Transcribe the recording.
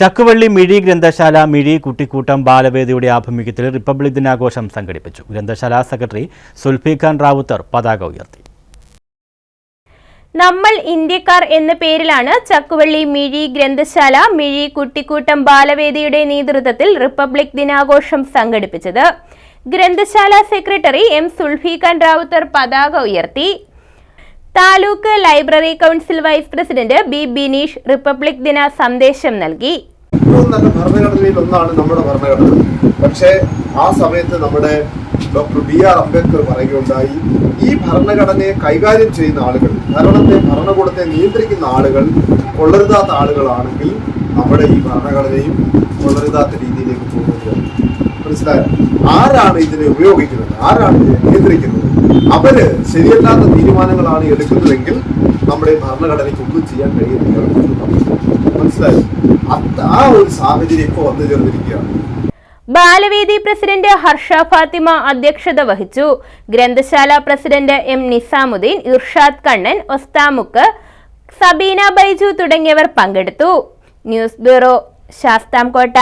ചക്കുവള്ളി മിഴി ഗ്രന്ഥശാല മിഴി കുട്ടിക്കൂട്ടം ബാലവേദിയുടെ ആഭിമുഖ്യത്തിൽ റിപ്പബ്ലിക് ദിനാഘോഷം സംഘടിപ്പിച്ചു. ഗ്രന്ഥശാല സെക്രട്ടറി സുൽഫിഖാൻ റാവുത്തർ പതാക ഉയർത്തി. നമ്മൾ ഇന്ത്യക്കാർ എന്ന പേരിലാണ് ചക്കുവള്ളി മിഴി ഗ്രന്ഥശാല മിഴി കുട്ടിക്കൂട്ടം ബാലവേദിയുടെ നേതൃത്വത്തിൽ റിപ്പബ്ലിക് ദിനാഘോഷം സംഘടിപ്പിച്ചത്. ഗ്രന്ഥശാല സെക്രട്ടറി എം സുൽഫിഖാൻ റാവുത്തർ പതാക ഉയർത്തി. Taluk library council vice president B Bineesh republic ദിന സന്ദേശം നൽകി. ഏറ്റവും നല്ല ഭരണഘടനയിൽ ഒന്നാണ് നമ്മുടെ ഭരണഘടന. പക്ഷേ ആ സമയത്ത് നമ്മുടെ ഡോക്ടർ ബി ആർ അംബേദ്കർ പറയുകയുണ്ടായി ഈ ഭരണഘടനയെ കൈകാര്യം ചെയ്യുന്ന ആളുകൾ ഭരണത്തെ ഭരണകൂടത്തെ നിയന്ത്രിക്കുന്ന ആളുകൾ കൊള്ളരുതാത്ത ആളുകളാണെങ്കിൽ നമ്മുടെ ഈ ഭരണഘടനയും കൊള്ളരുതാത്ത രീതിയിലേക്ക് പോകുന്നത് മനസ്സിലായോ? ആരാണ് ഇതിനെ ഉപയോഗിക്കുന്നത്? ആരാണ് ഇതിനെ നിയന്ത്രിക്കുന്നത്? അവർ ശരിയല്ലാത്ത തീരുമാനങ്ങളാണ് എടുക്കുന്നതെങ്കിൽ നമ്മുടെ ഭരണഘടനയ്ക്ക് ഒന്നും ചെയ്യാൻ കഴിയുന്നില്ല മനസ്സിലായോ? ആ ഒരു സാഹചര്യം ഇപ്പോൾ വന്നു ചേർന്നിരിക്കുകയാണ്. ബാലവേദി പ്രസിഡന്റ് ഹർഷ ഫാത്തിമ അധ്യക്ഷത വഹിച്ചു. ഗ്രന്ഥശാല പ്രസിഡന്റ് എം നിസാമുദ്ദീൻ ഇർഷാദ് കണ്ണൻ ഒസ്താമുക്ക് സബീന ബൈജു തുടങ്ങിയവർ പങ്കെടുത്തു. News bureau Sasthamkotta.